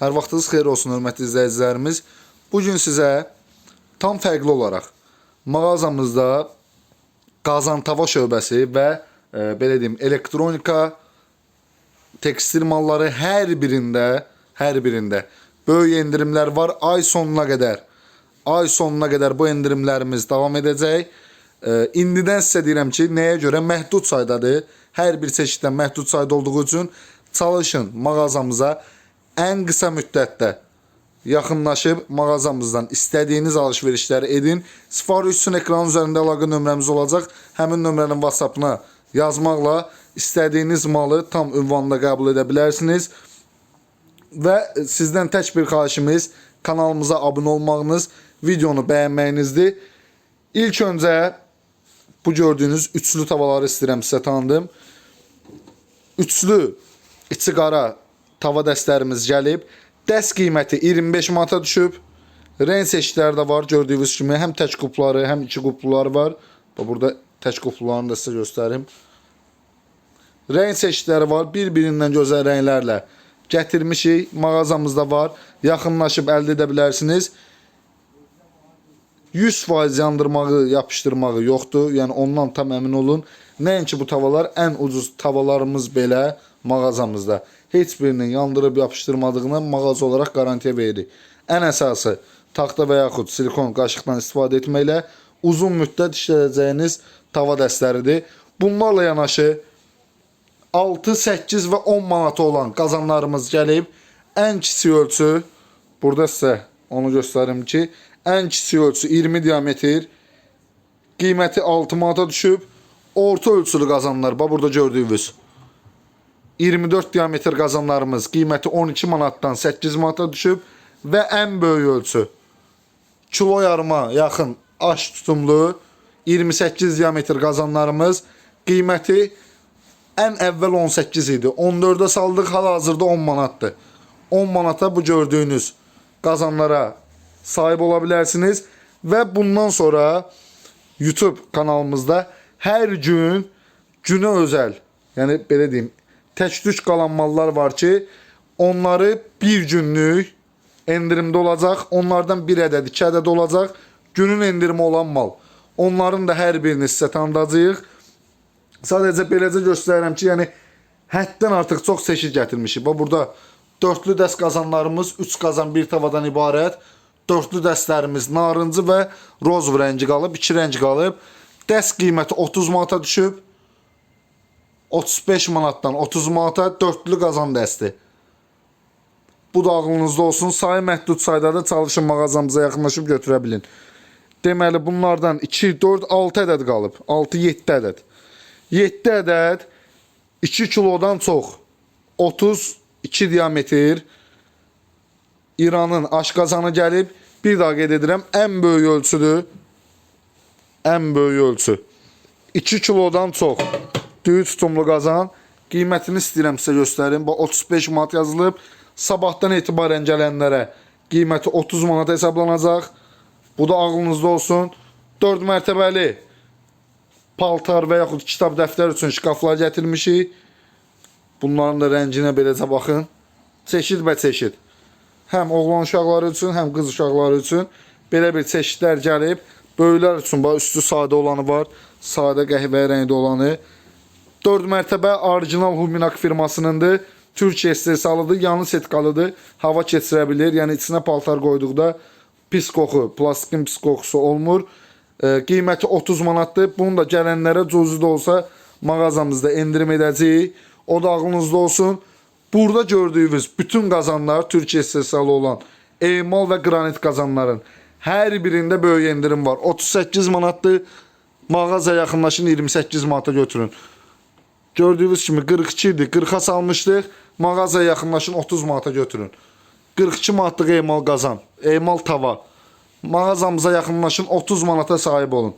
Hər vaxtınız xeyir olsun hörmətli izləyicilərimiz. Bu gün sizə tam fərqli olaraq mağazamızda Qazantava şöbəsi və e, belə deyim elektronika, tekstil malları hər birində, hər birində böyük endirimlər var ay sonuna qədər. Ay sonuna qədər bu endirimlərimiz davam edəcək. E, indidən sizə deyirəm ki, nəyə görə məhdud saydadır. Hər bir çeşiddən məhdud sayda olduğu üçün çalışın mağazamıza ən qısa müddətdə yaxınlaşıb mağazamızdan istədiyiniz alış-verişləri edin. Sifariş üçün ekran üzərində əlaqə nömrəmiz olacaq. Həmin nömrənin WhatsApp-ına yazmaqla istədiyiniz malı tam ünvanla qəbul edə bilərsiniz. Və sizdən tək bir xahişimiz kanalımıza abunə olmağınız, videonu bəyənməyinizdir. İlk öncə bu gördüyünüz üçlü tavaları istəyirəm sizə tanıdım. Üçlü içi qara tava dəstlərimiz gəlib. Dəst qiyməti 25 manata düşüb. Ren seçkiləri də var gördüyünüz kimi. Həm tək qupları, həm iki qupluları var. Bax burada tək quplularını da sizə göstərim. Rəng seçkiləri var. Bir-birindən gözəl rənglərlə gətirmişik. Mağazamızda var. Yaxınlaşıb əldə edə bilərsiniz. 100% yandırmağı, yapışdırmağı yoxdur. Yəni ondan tam əmin olun. Nəinki bu tavalar ən ucuz tavalarımız belə mağazamızda. Heç birinin yandırıb yapışdırmadığını mağaza olaraq garantiya veririk. Ən əsası taxta və yaxud silikon qaşıqdan istifadə etməklə uzun müddət işlədəcəyiniz tava dəstləridir. Bunlarla yanaşı 6, 8 və 10 manata olan qazanlarımız gəlib. Ən kiçik ölçü burada sizə onu göstərim ki, ən kiçik ölçü 20 diametr, qiyməti 6 manata düşüb. Orta ölçülü qazanlar, bax burada gördüyünüz 24 diametr qazanlarımız qiyməti 12 manatdan 8 manata düşüb və ən böyük ölçü kilo yarıma yaxın aş tutumlu 28 diametr qazanlarımız qiyməti ən əvvəl 18 idi. 14-ə saldıq, hal-hazırda 10 manatdır. 10 manata bu gördüyünüz qazanlara sahib ola bilərsiniz və bundan sonra YouTube kanalımızda hər gün günə özəl, yəni belə deyim, tək-tük qalan mallar var ki, onları bir günlük endirimdə olacaq. Onlardan bir ədəd, iki ədəd olacaq. Günün endirimi olan mal. Onların da hər birini sizə tanıdacağıq. Sadəcə beləcə göstərirəm ki, yəni həddən artıq çox seçid gətirmişik. Bax burada dörtlü dəst qazanlarımız 3 qazan bir tavadan ibarət. Dörtlü dəstlərimiz narıncı və roz rəngi qalıb, 2 rəng qalıb. Dəst qiyməti 30 manata düşüb. 35 manatdan 30 manata dörtlü qazan dəsti. Bu da ağlınızda olsun. Sayı məhdud sayda da çalışın mağazamıza yaxınlaşıb götürə bilin. Deməli bunlardan 2, 4, 6 ədəd qalıb. 6, 7 ədəd. 7 ədəd 2 kilodan çox 32 diametr İranın aşqazanı gəlib. Bir daha qeyd edirəm, ən böyük ölçüdür. Ən böyük ölçü. 2 kilodan çox düyü tutumlu qazan. Qiymətini istəyirəm sizə göstərim. Bax 35 manat yazılıb. Sabahdan etibarən gələnlərə qiyməti 30 manat hesablanacaq. Bu da ağlınızda olsun. 4 mərtəbəli paltar və yaxud kitab dəftər üçün şkaflar gətirmişik. Bunların da rənginə beləcə baxın. Çeşid və çeşid. Həm oğlan uşaqları üçün, həm qız uşaqları üçün belə bir çeşidlər gəlib. Böyüklər üçün bax üstü sadə olanı var, sadə qəhvəyi rəngdə olanı. 4 mərtəbə orijinal Huminak firmasınındır. Türkiyə istehsalıdır, yanı setkalıdır. Hava keçirə bilir. Yəni içinə paltar qoyduqda pis qoxu, plastikin pis qoxusu olmur. E, qiyməti 30 manatdır. Bunu da gələnlərə cüzi də olsa mağazamızda endirim edəcəyik. O da ağlınızda olsun. Burada gördüyünüz bütün qazanlar Türkiyə istehsalı olan emal və qranit qazanların hər birində böyük endirim var. 38 manatdır. Mağaza yaxınlaşın 28 manata götürün. Gördüyünüz kimi 42 idi. 40-a salmışdıq. Mağazaya yaxınlaşın 30 manata götürün. 42 manatlıq emal qazan, emal tava. Mağazamıza yaxınlaşın 30 manata sahib olun.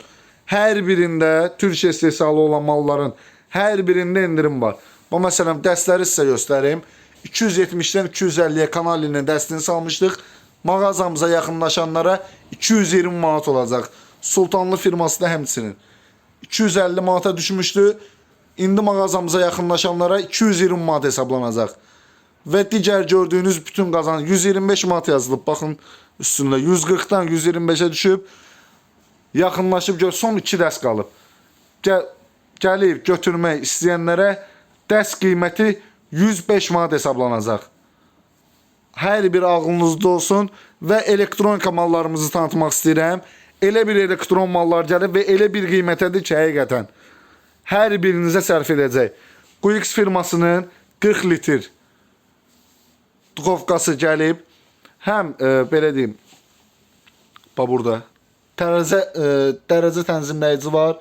Hər birində Türkiyə istehsalı olan malların hər birində endirim var. Bu məsələn dəstləri sizə göstərim. 270-dən 250-yə kanalinin dəstini salmışdıq. Mağazamıza yaxınlaşanlara 220 manat olacaq. Sultanlı firması da həmçinin. 250 manata düşmüşdü. İndi mağazamıza yaxınlaşanlara 220 manat hesablanacaq. ve digər gördüyünüz bütün qazan 125 manat yazılıb. Baxın üstündə 140-dan 125-ə düşüb. Yaxınlaşıb gör son 2 dəst qalıb. Gəl, gəlib götürmək istəyənlərə dəst qiyməti 105 manat hesablanacaq. Hər bir ağlınızda olsun və elektronika mallarımızı tanıtmaq istəyirəm. Elə bir elektron mallar gəlib və elə bir qiymətədir ki, həqiqətən hər birinizə sərf edəcək. Quix firmasının 40 litr duxovkası gəlib. Həm e, belə deyim, bax burada tərəzə e, dərəcə tənzimləyici var,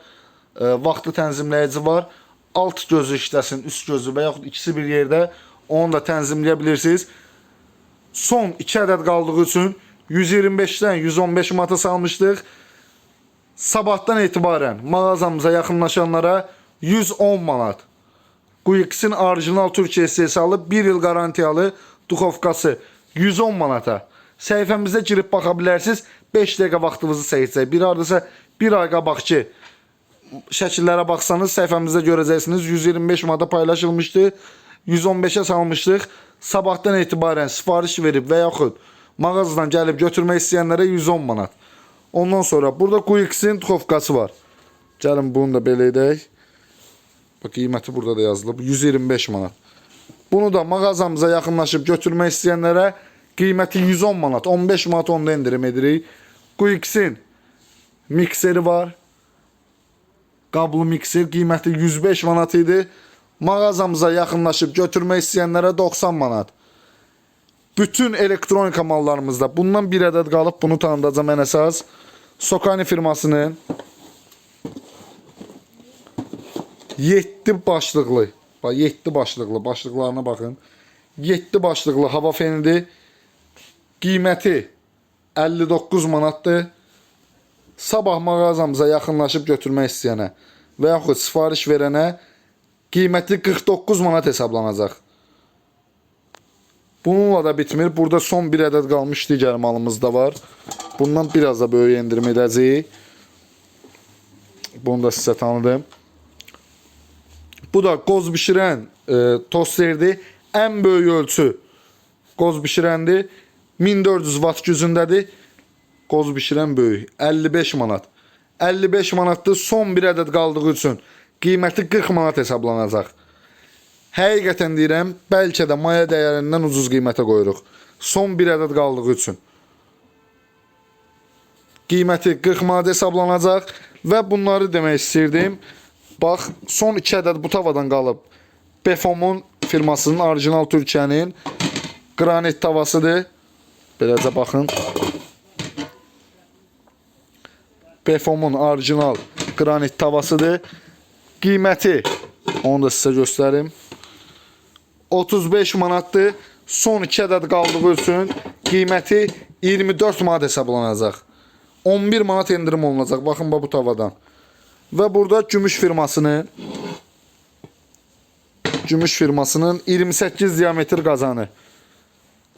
e, vaxtı tənzimləyici var. Alt gözü işləsin, üst gözü və yaxud ikisi bir yerdə onu da tənzimləyə bilirsiniz. Son 2 ədəd qaldığı üçün 125-dən 115 manata salmışdıq. Sabahdan etibarən mağazamıza yaxınlaşanlara 110 manat. Quix'in orijinal Türkiyə istehsalı 1 il garantiyalı duxovkası 110 manata. Səhifəmizdə girib baxa bilərsiniz. 5 dəqiqə vaxtınızı çəkəcək. Bir hardasa 1 ay qabaq ki şəkillərə baxsanız səhifəmizdə görəcəksiniz. 125 manata paylaşılmışdı. 115-ə salmışdıq. Sabahdan etibarən sifariş verib və yaxud mağazadan gəlib götürmək istəyənlərə 110 manat. Ondan sonra burada Quix'in duxovkası var. Gəlin bunu da belə edək. Bax qiyməti burada da yazılıb 125 manat. Bunu da mağazamıza yaxınlaşıb götürmək istəyənlərə qiyməti 110 manat, 15 manat onda endirim edirik. Quix'in mikseri var. Qablı mikser qiyməti 105 manat idi. Mağazamıza yaxınlaşıb götürmək istəyənlərə 90 manat. Bütün elektronika mallarımızda bundan bir ədəd qalıb bunu tanıdacam ən əsas. Sokani firmasının 7 başlıqlı, bax 7 başlıqlı, başlıqlarına baxın. 7 başlıqlı hava fenidir. Qiyməti 59 manatdır. Sabah mağazamıza yaxınlaşıb götürmək istəyənə və yaxud sifariş verənə qiyməti 49 manat hesablanacaq. Bununla da bitmir. Burada son bir ədəd qalmış digər malımız da var. Bundan biraz da böyük endirim edəcəyik. Bunu da sizə tanıdım. Bu da qoz bişirən e, tosterdir. Ən böyük ölçü qoz bişirəndir. 1400 watt gücündədir. Qoz bişirən böyük. 55 manat. 55 manatdır. Son bir ədəd qaldığı üçün qiyməti 40 manat hesablanacaq. Həqiqətən deyirəm, bəlkə də maya dəyərindən ucuz qiymətə qoyuruq. Son bir ədəd qaldığı üçün. Qiyməti 40 manat hesablanacaq və bunları demək istirdim. Bax, son 2 ədəd bu tavadan qalıb. Befomun firmasının orijinal Türkiyənin qranit tavasıdır. Beləcə baxın. Befomun orijinal qranit tavasıdır. Qiyməti onu da sizə göstərim. 35 manatdır. Son 2 ədəd qaldığı üçün qiyməti 24 manat hesablanacaq. 11 manat endirim olunacaq. Baxın bax bu tavadan. Və burada gümüş firmasının gümüş firmasının 28 diametr qazanı.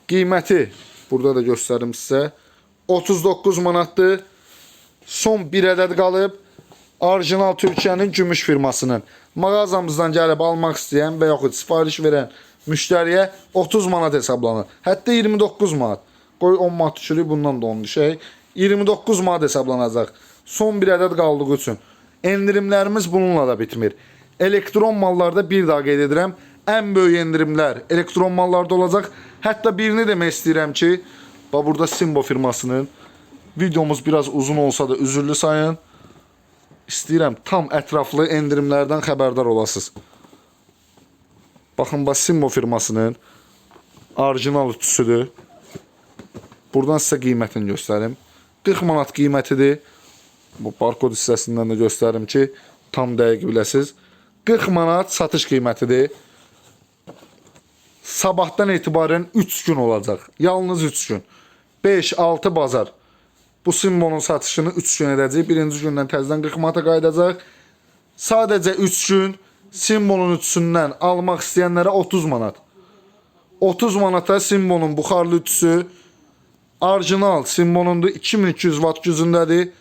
Qiyməti burada da göstərim sizə. 39 manatdır. Son bir ədəd qalıb. Orijinal Türkiyənin gümüş firmasının. Mağazamızdan gəlib almaq istəyən və yaxud sifariş verən müştəriyə 30 manat hesablanır. Hətta 29 manat. Qoy 10 manat düşürük, bundan da 10 düşək. 29 manat hesablanacaq. Son bir ədəd qaldığı üçün. Endirimlərimiz bununla da bitmir. Elektron mallarda bir daha qeyd edirəm. Ən böyük endirimlər elektron mallarda olacaq. Hətta birini demək istəyirəm ki, burada Simbo firmasının videomuz biraz uzun olsa da üzürlü sayın. İstəyirəm tam ətraflı endirimlərdən xəbərdar olasınız. Baxın, bax Simbo firmasının orijinal ütüsüdür. Buradan sizə qiymətini göstərim. 40 manat qiymətidir. Bu barkod hissəsindən də göstərim ki, tam dəqiq biləsiniz. 40 manat satış qiymətidir. Sabahdan etibarən 3 gün olacaq. Yalnız 3 gün. 5-6 bazar. Bu simvolun satışını 3 gün edəcək. Birinci gündən təzədən 40 manata qayıdacaq. Sadəcə 3 gün simvolun ütüsündən almaq istəyənlərə 30 manat. 30 manata simvolun buxarlı ütüsü orijinal simvolundur 2200 watt gücündədir.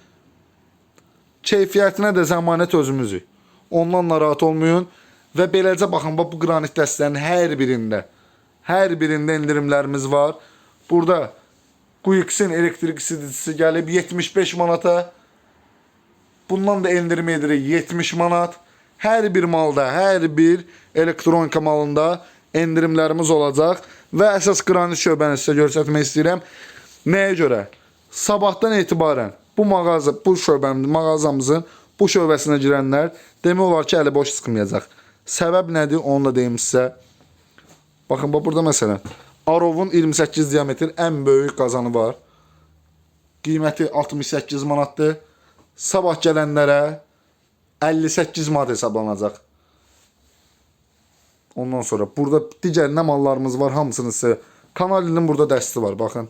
Keyfiyyətinə də zəmanət özümüzük. Ondan narahat olmayın və beləcə baxın bax bu qranit dəstənin hər birində Hər birində endirimlərimiz var. Burada Quix'in elektrik isidicisi gəlib 75 manata. Bundan da endirim edirik 70 manat. Hər bir malda, hər bir elektronika malında endirimlərimiz olacaq və əsas qranit şöbəni sizə göstərmək istəyirəm. Nəyə görə? Sabahdan etibarən bu mağaza, bu şöbənin, mağazamızın bu şöbəsinə girənlər demək olar ki, əli boş çıxmayacaq. Səbəb nədir? Onu da deyim sizə. Baxın, bax burada məsələn, Arovun 28 diametr ən böyük qazanı var. Qiyməti 68 manatdır. Sabah gələnlərə 58 manat hesablanacaq. Ondan sonra burada digər nə mallarımız var, hamısını sizə Kanalinin burada dəsti var, baxın.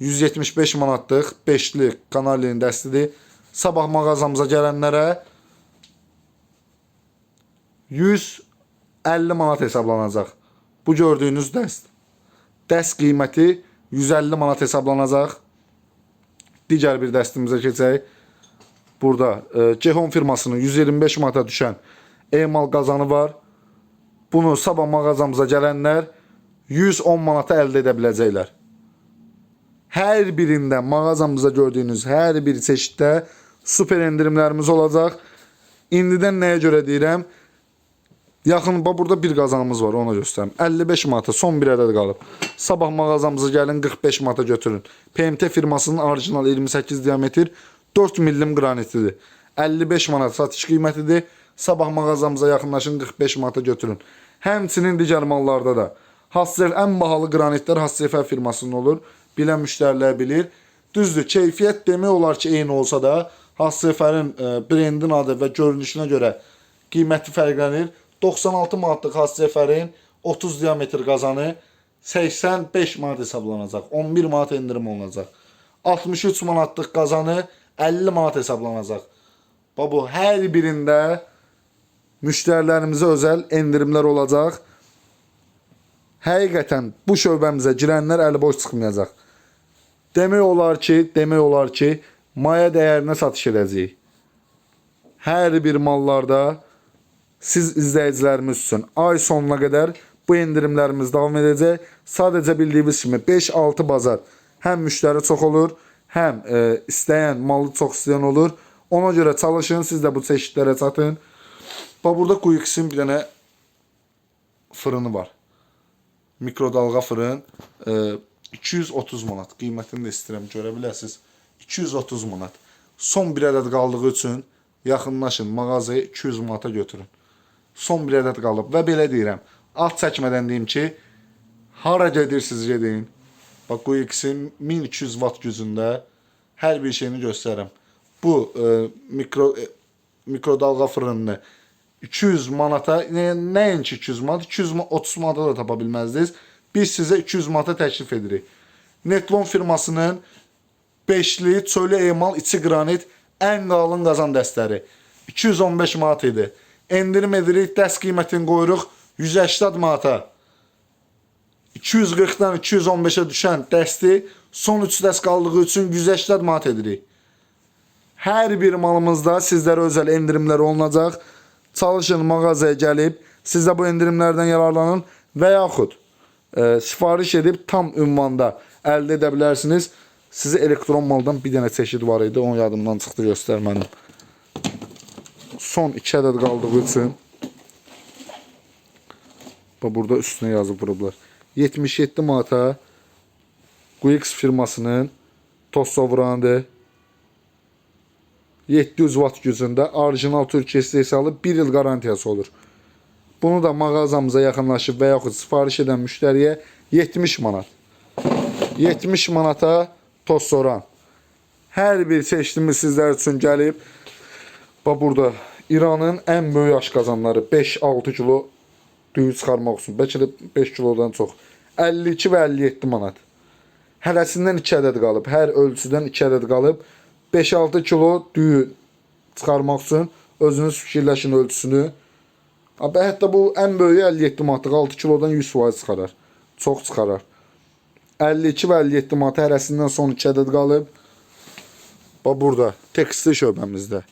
175 manatlıq 5'li Kanalinin dəstidir. Sabah mağazamıza gələnlərə 150 manat hesablanacaq. Bu gördüyünüz dəst. Dəst qiyməti 150 manat hesablanacaq. Digər bir dəstimizə keçək. Burada e, Cehon firmasının 125 manata düşən emal qazanı var. Bunu sabah mağazamıza gələnlər 110 manata əldə edə biləcəklər. Hər birində mağazamızda gördüyünüz hər bir çeşiddə super endirimlərimiz olacaq. İndidən nəyə görə deyirəm? Yaxın burada bir qazanımız var, onu göstərim. 55 manata son bir ədəd qalıb. Sabah mağazamıza gəlin 45 manata götürün. PMT firmasının orijinal 28 diametr 4 millim qranitidir. 55 manat satış qiymətidir. Sabah mağazamıza yaxınlaşın 45 manata götürün. Həmçinin digər mallarda da Hassel ən bahalı qranitlər Hassefər firmasının olur. Bilən müştərilər bilir. Düzdür, keyfiyyət demək olar ki, eyni olsa da Hassefərin e, brendin adı və görünüşünə görə qiyməti fərqlənir. 96 manatlıq Hassefərin 30 diametr qazanı 85 manat hesablanacaq. 11 manat endirim olunacaq. 63 manatlıq qazanı 50 manat hesablanacaq. Bax bu hər birində müştərilərimizə özəl endirimlər olacaq. Həqiqətən bu şöbəmizə girənlər əli boş çıxmayacaq. Demək olar ki, demək olar ki, maya dəyərinə satış edəcəyik. Hər bir mallarda siz izləyicilərimiz üçün ay sonuna qədər bu endirimlərimiz davam edəcək. Sadəcə bildiyiniz kimi 5-6 bazar həm müştəri çox olur, həm e, istəyən, malı çox istəyən olur. Ona görə çalışın, siz də bu çeşidlərə çatın. Bax burada Quix'in bir dənə fırını var. Mikrodalğa fırın e, 230 manat. Qiymətini də istəyirəm görə biləsiniz. 230 manat. Son bir ədəd qaldığı üçün yaxınlaşın mağazaya 200 manata götürün. Son bir ədəd qalıb və belə deyirəm. Alt çəkmədən deyim ki, hara gedirsiniz gedin. Bax bu ikisinin 1200 watt gücündə hər bir şeyini göstərirəm. Bu e, mikro e, mikrodalğa fırınını 200 manata, nə, nəinki 200 manat, 230 manata da tapa bilməzdiniz. Biz sizə 200 manata təklif edirik. Netlon firmasının 5'li çölü emal içi qranit ən qalın qazan dəstləri 215 manat idi. Endirim edirik, dəst qiymətini qoyuruq 180 manata. 240-dan 215-ə düşən dəsti son 3 dəst qaldığı üçün 180 manat edirik. Hər bir malımızda sizlərə özəl endirimlər olunacaq. Çalışın mağazaya gəlib, siz də bu endirimlərdən yararlanın və yaxud e, sifariş edib tam ünvanda əldə edə bilərsiniz. Sizə elektron maldan bir dənə çeşid var idi, onu yadımdan çıxdı göstərmədim. Son 2 ədəd qaldığı üçün Bax burada üstünə yazıb vurublar. 77 manata Quix firmasının toz sovuranıdır. 700 watt gücündə orijinal Türkiyə istehsalı 1 il qarantiyası olur. Bunu da mağazamıza yaxınlaşıb və yaxud sifariş edən müştəriyə 70 manat. 70 manata toz soran. Hər bir çeşidimiz sizlər üçün gəlib. Bax burada İranın ən böyük aşqazanları 5-6 kilo düyü çıxarmaq üçün. Bəlkə də 5 kilodan çox. 52 və 57 manat. Hərəsindən 2 ədəd qalıb. Hər ölçüdən 2 ədəd qalıb. 5-6 kilo düyü çıxarmaq üçün özünüz fikirləşin ölçüsünü. Abi hətta bu ən böyüyü 57 manatlıq 6 kilodan 100% çıxarar. Çox çıxarar. 52 və 57 manat hərəsindən son 2 ədəd qalıb. Bax burada tekstil şöbəmizdə.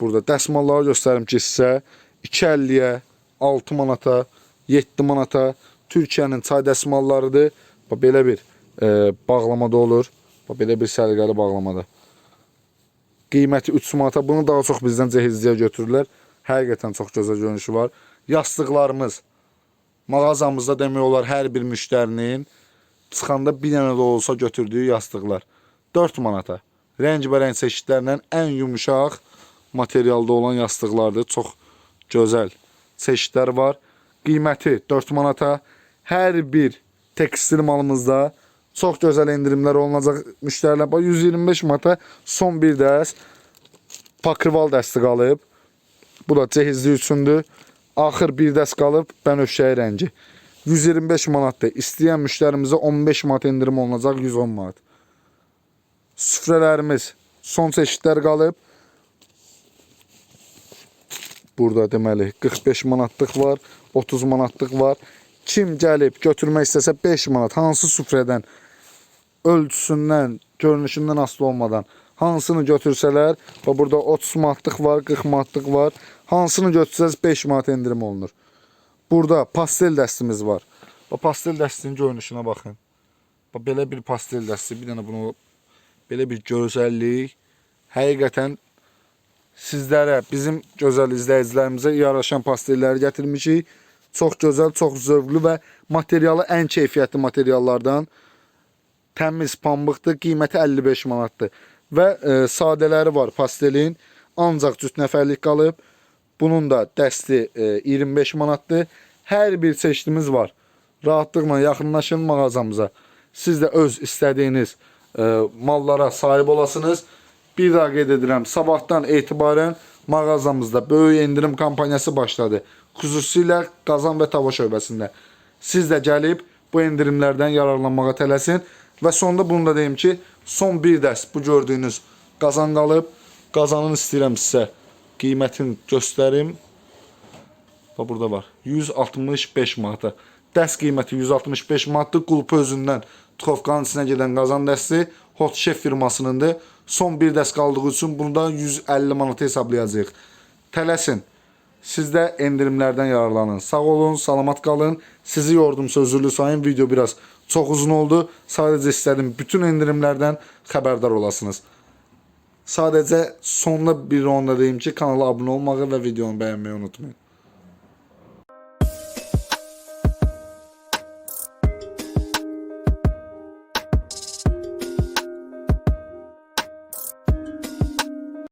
Burada dəsmalları göstərim ki sizə 2.50-yə, 6 manata, 7 manata. Türkiyənin çay dəsmallarıdır. Bax belə bir e, bağlamada olur. Bax belə bir səliqəli bağlamada. Qiyməti 3 manata. Bunu daha çox bizdən cehizliyə götürürlər. Həqiqətən çox gözəl görünüşü var. Yastıqlarımız mağazamızda demək olar hər bir müştərinin çıxanda bir dənə də olsa götürdüyü yastıqlar 4 manata. Rəngbərəng çeşidlərlə ən yumşaq materialda olan yastıqlardır. Çox gözəl çeşidlər var. Qiyməti 4 manata. Hər bir tekstil malımızda çox gözəl endirimlər olunacaq müştərilər. Bax 125 manata son bir dəst pakırval dəsti qalıb. Bu da cehizli üçündür. Axır bir dəst qalıb bənövşəyi rəngi. 125 manatdır. İstəyən müştərimizə 15 manat endirim olunacaq 110 manat. Süfrələrimiz son çeşidlər qalıb. Burada deməli 45 manatlıq var, 30 manatlıq var. Kim gəlib götürmək istəsə 5 manat hansı süfrədən ölçüsündən, görünüşündən asılı olmadan hansını götürsələr, və burada 30 manatlıq var, 40 manatlıq var. Hansını götürsəz 5 manat endirim olunur. Burada pastel dəstimiz var. O pastel dəstinin görünüşünə baxın. Bax belə bir pastel dəsti, bir dənə bunu belə bir gözəllik həqiqətən sizlərə, bizim gözəl izləyicilərimizə yaraşan pastellləri gətirmişik. Çox gözəl, çox zövqlü və materialı ən keyfiyyətli materiallardan təmiz pambıqdır. Qiyməti 55 manatdır. Və e, sadələri var pastelin. Ancaq cüt nəfərlik qalıb. Bunun da dəsti e, 25 manatdır. Hər bir çeşidimiz var. Rahatlıqla yaxınlaşın mağazamıza. Siz də öz istədiyiniz e, mallara sahib olasınız. Bir daha qeyd edirəm, sabahdan etibarən mağazamızda böyük endirim kampaniyası başladı. Xüsusilə Qazan və Tava şöbəsində. Siz də gəlib bu endirimlərdən yararlanmağa tələsin. Və sonda bunu da deyim ki, son bir dəst bu gördüyünüz qazan qalıb. Qazanın istəyirəm sizə qiymətini göstərim. Bax burada var. 165 manata. Dəst qiyməti 165 manatdır. Qulpu özündən Tuxovkanın içinə gedən qazan dəsti Hot Chef firmasınındır. Son bir dəst qaldığı üçün bunu da 150 manata hesablayacağıq. Tələsin. Siz də endirimlərdən yararlanın. Sağ olun, salamat qalın. Sizi yordum sözlü sayın. Video biraz çox uzun oldu. Sadəcə istədim bütün endirimlərdən xəbərdar olasınız. Sadəcə sonda bir onda deyim ki, kanala abunə olmağı və videonu bəyənməyi unutmayın.